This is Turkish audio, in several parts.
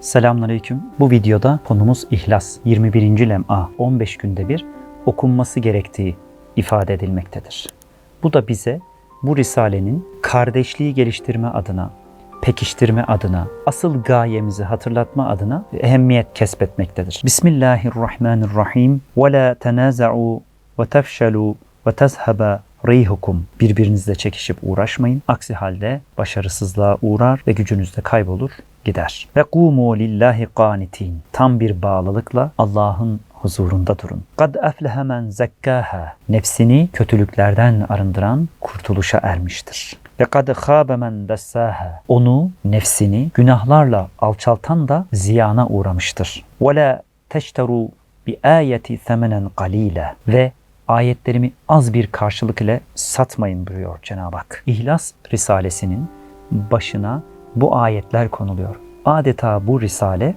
Selamünaleyküm. Bu videoda konumuz ihlas. 21. lem'a 15 günde bir okunması gerektiği ifade edilmektedir. Bu da bize bu risalenin kardeşliği geliştirme adına, pekiştirme adına, asıl gayemizi hatırlatma adına ehemmiyet kesbetmektedir. Bismillahirrahmanirrahim. Ve la tenaza'u ve tefşelu ve tezhebe rihukum. Birbirinizle çekişip uğraşmayın. Aksi halde başarısızlığa uğrar ve gücünüz de kaybolur, gider. Ve kumu lillahi qanitin. Tam bir bağlılıkla Allah'ın huzurunda durun. Kad eflehe men zekkaha. Nefsini kötülüklerden arındıran kurtuluşa ermiştir. Ve kad khâbe men dessâha. Onu, nefsini günahlarla alçaltan da ziyana uğramıştır. Ve la teşteru bi ayeti semenen qalile. Ve ayetlerimi az bir karşılık ile satmayın buyuruyor Cenab-ı Hak. İhlas Risalesinin başına bu ayetler konuluyor. Adeta bu risale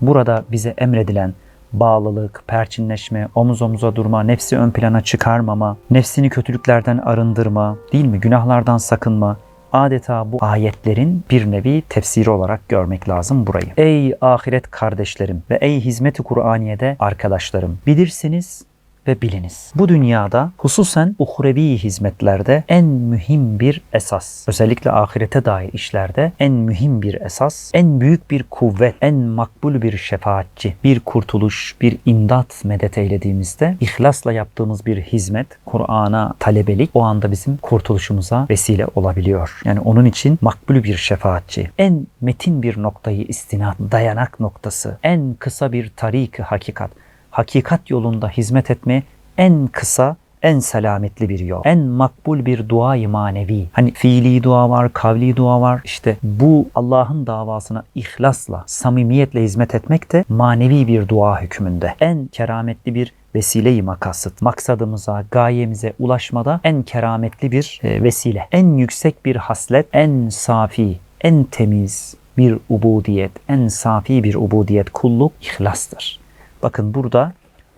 burada bize emredilen bağlılık, perçinleşme, omuz omuza durma, nefsi ön plana çıkarmama, nefsini kötülüklerden arındırma, değil mi? Günahlardan sakınma. Adeta bu ayetlerin bir nevi tefsiri olarak görmek lazım burayı. Ey ahiret kardeşlerim ve ey hizmet-i Kur'aniye'de arkadaşlarım. Bilirsiniz ve biliniz. Bu dünyada hususen uhrevi hizmetlerde en mühim bir esas, özellikle ahirete dair işlerde en mühim bir esas, en büyük bir kuvvet, en makbul bir şefaatçi, bir kurtuluş, bir imdat medet eylediğimizde ihlasla yaptığımız bir hizmet, Kur'an'a talebelik o anda bizim kurtuluşumuza vesile olabiliyor. Yani onun için makbul bir şefaatçi. En metin bir noktayı istinat, dayanak noktası, en kısa bir tarik hakikat hakikat yolunda hizmet etmeye en kısa, en selametli bir yol. En makbul bir dua manevi. Hani fiili dua var, kavli dua var. İşte bu Allah'ın davasına ihlasla, samimiyetle hizmet etmek de manevi bir dua hükmünde. En kerametli bir vesile-i makasıt. Maksadımıza, gayemize ulaşmada en kerametli bir e, vesile. En yüksek bir haslet, en safi, en temiz bir ubudiyet, en safi bir ubudiyet, kulluk ihlastır. Bakın burada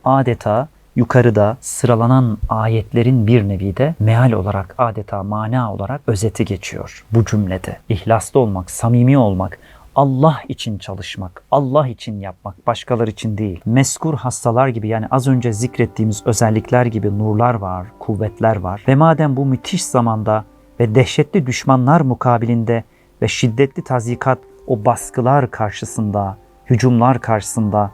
adeta yukarıda sıralanan ayetlerin bir nevi de meal olarak adeta mana olarak özeti geçiyor bu cümlede. İhlaslı olmak, samimi olmak, Allah için çalışmak, Allah için yapmak, başkaları için değil. Meskur hastalar gibi yani az önce zikrettiğimiz özellikler gibi nurlar var, kuvvetler var. Ve madem bu müthiş zamanda ve dehşetli düşmanlar mukabilinde ve şiddetli tazikat o baskılar karşısında, hücumlar karşısında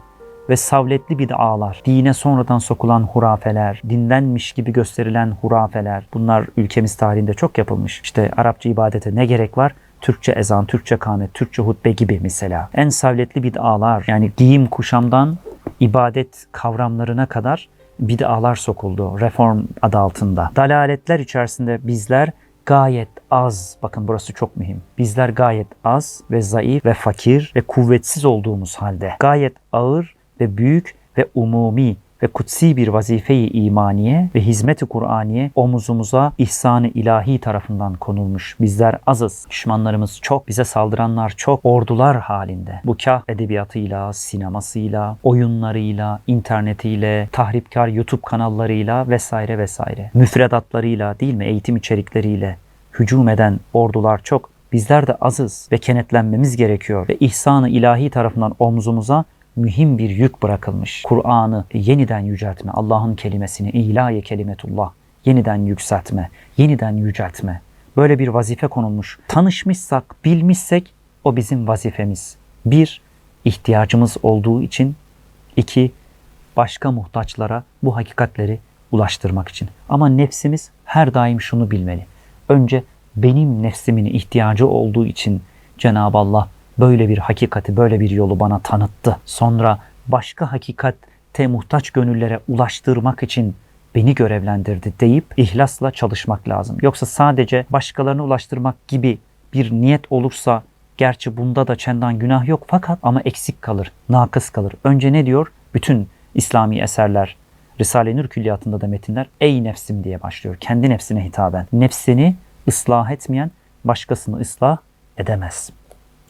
ve savletli bid'alar, dine sonradan sokulan hurafeler, dinlenmiş gibi gösterilen hurafeler, bunlar ülkemiz tarihinde çok yapılmış. İşte Arapça ibadete ne gerek var? Türkçe ezan, Türkçe kâmet, Türkçe hutbe gibi mesela. En savletli bid'alar yani giyim kuşamdan ibadet kavramlarına kadar bid'alar sokuldu reform adı altında. Dalaletler içerisinde bizler gayet az, bakın burası çok mühim. Bizler gayet az ve zayıf ve fakir ve kuvvetsiz olduğumuz halde gayet ağır ve büyük ve umumi ve kutsi bir vazife-i imaniye ve hizmet-i Kur'aniye omuzumuza ihsan-ı ilahi tarafından konulmuş. Bizler azız, düşmanlarımız çok, bize saldıranlar çok, ordular halinde. Bu kah edebiyatıyla, sinemasıyla, oyunlarıyla, internetiyle, tahripkar YouTube kanallarıyla vesaire vesaire. Müfredatlarıyla değil mi, eğitim içerikleriyle hücum eden ordular çok. Bizler de azız ve kenetlenmemiz gerekiyor ve ihsan-ı ilahi tarafından omzumuza mühim bir yük bırakılmış. Kur'an'ı yeniden yüceltme, Allah'ın kelimesini, ilahi kelimetullah, yeniden yükseltme, yeniden yüceltme. Böyle bir vazife konulmuş. Tanışmışsak, bilmişsek o bizim vazifemiz. Bir, ihtiyacımız olduğu için. iki başka muhtaçlara bu hakikatleri ulaştırmak için. Ama nefsimiz her daim şunu bilmeli. Önce benim nefsimin ihtiyacı olduğu için Cenab-ı Allah böyle bir hakikati, böyle bir yolu bana tanıttı. Sonra başka hakikatte muhtaç gönüllere ulaştırmak için beni görevlendirdi deyip ihlasla çalışmak lazım. Yoksa sadece başkalarına ulaştırmak gibi bir niyet olursa gerçi bunda da çendan günah yok fakat ama eksik kalır, nakıs kalır. Önce ne diyor? Bütün İslami eserler, Risale-i Nur külliyatında da metinler ey nefsim diye başlıyor. Kendi nefsine hitaben. Nefsini ıslah etmeyen başkasını ıslah edemez.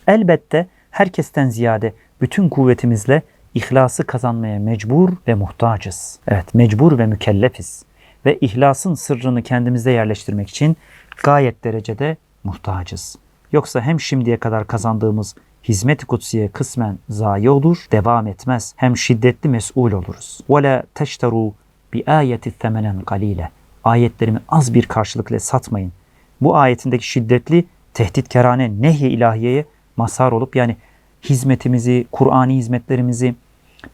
Elbette herkesten ziyade bütün kuvvetimizle ihlası kazanmaya mecbur ve muhtacız. Evet, mecbur ve mükellefiz. Ve ihlasın sırrını kendimizde yerleştirmek için gayet derecede muhtacız. Yoksa hem şimdiye kadar kazandığımız hizmet-i kutsiye kısmen zayi olur, devam etmez. Hem şiddetli mesul oluruz. وَلَا تَشْتَرُوا بِآيَةِ ثَمَنًا قَلِيلًا Ayetlerimi az bir karşılıkla satmayın. Bu ayetindeki şiddetli tehditkerane nehy-i ilahiyeye mazhar olup yani hizmetimizi, Kur'ani hizmetlerimizi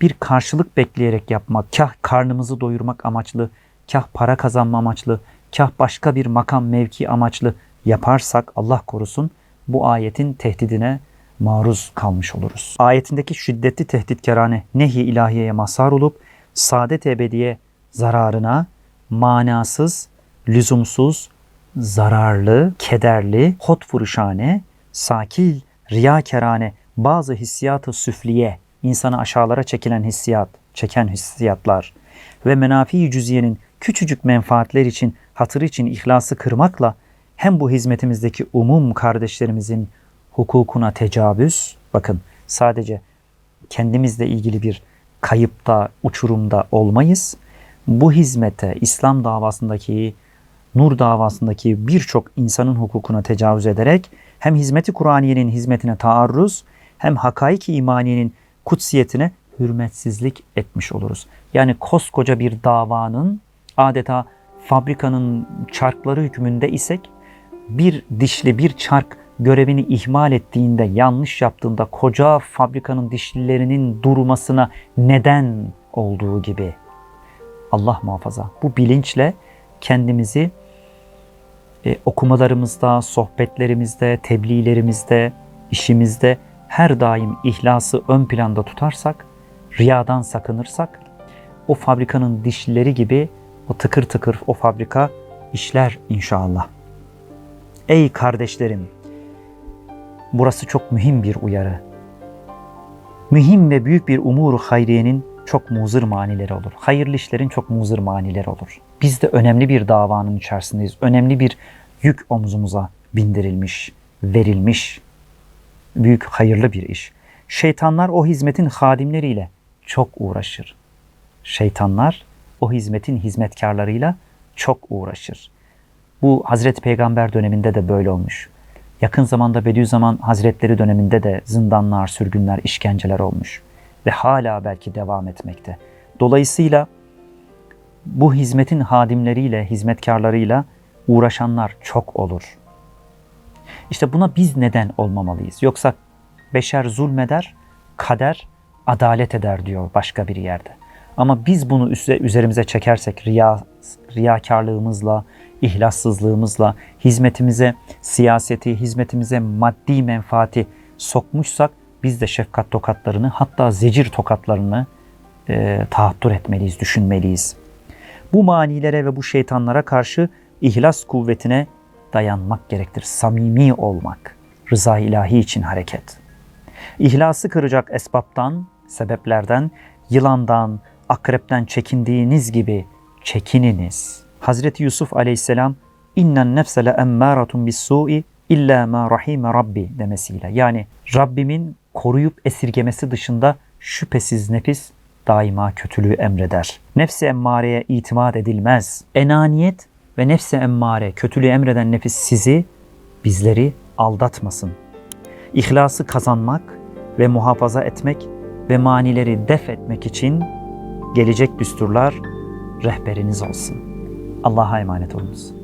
bir karşılık bekleyerek yapmak, kah karnımızı doyurmak amaçlı, kah para kazanma amaçlı, kah başka bir makam mevki amaçlı yaparsak Allah korusun bu ayetin tehdidine maruz kalmış oluruz. Ayetindeki şiddetli tehditkerane nehy-i ilahiyeye mazhar olup saadet ebediye zararına manasız, lüzumsuz, zararlı, kederli, hot vuruşane, sakil, riyakerane bazı hissiyatı süfliye, insanı aşağılara çekilen hissiyat, çeken hissiyatlar ve menafi cüziyenin küçücük menfaatler için, hatırı için ihlası kırmakla hem bu hizmetimizdeki umum kardeşlerimizin hukukuna tecavüz, bakın sadece kendimizle ilgili bir kayıpta, uçurumda olmayız. Bu hizmete, İslam davasındaki, Nur davasındaki birçok insanın hukukuna tecavüz ederek hem hizmeti Kur'aniyenin hizmetine taarruz hem hakaik-i imaniyenin kutsiyetine hürmetsizlik etmiş oluruz. Yani koskoca bir davanın adeta fabrikanın çarkları hükmünde isek bir dişli bir çark görevini ihmal ettiğinde, yanlış yaptığında koca fabrikanın dişlilerinin durmasına neden olduğu gibi Allah muhafaza bu bilinçle kendimizi e, okumalarımızda, sohbetlerimizde, tebliğlerimizde, işimizde her daim ihlası ön planda tutarsak, riyadan sakınırsak, o fabrikanın dişlileri gibi o tıkır tıkır o fabrika işler inşallah. Ey kardeşlerim, burası çok mühim bir uyarı. Mühim ve büyük bir umuru hayriyenin çok muzır manileri olur. Hayırlı işlerin çok muzır manileri olur. Biz de önemli bir davanın içerisindeyiz. Önemli bir yük omzumuza bindirilmiş, verilmiş. Büyük hayırlı bir iş. Şeytanlar o hizmetin hadimleriyle çok uğraşır. Şeytanlar o hizmetin hizmetkarlarıyla çok uğraşır. Bu Hazreti Peygamber döneminde de böyle olmuş. Yakın zamanda Bediüzzaman Hazretleri döneminde de zindanlar, sürgünler, işkenceler olmuş ve hala belki devam etmekte. Dolayısıyla bu hizmetin hadimleriyle, hizmetkarlarıyla uğraşanlar çok olur. İşte buna biz neden olmamalıyız? Yoksa beşer zulmeder, kader adalet eder diyor başka bir yerde. Ama biz bunu üzerimize çekersek riya, riyakarlığımızla, ihlassızlığımızla, hizmetimize siyaseti, hizmetimize maddi menfaati sokmuşsak biz de şefkat tokatlarını hatta zecir tokatlarını e, tahattür etmeliyiz, düşünmeliyiz. Bu manilere ve bu şeytanlara karşı ihlas kuvvetine dayanmak gerektir. Samimi olmak, rıza ilahi için hareket. İhlası kıracak esbaptan, sebeplerden, yılandan, akrepten çekindiğiniz gibi çekininiz. Hazreti Yusuf aleyhisselam innen nefsele emmâratun bis su'i illa ma rahime rabbi demesiyle yani Rabbimin koruyup esirgemesi dışında şüphesiz nefis daima kötülüğü emreder. Nefsi emmareye itimat edilmez. Enaniyet ve nefsi emmare kötülüğü emreden nefis sizi, bizleri aldatmasın. İhlası kazanmak ve muhafaza etmek ve manileri def etmek için gelecek düsturlar rehberiniz olsun. Allah'a emanet olunuz.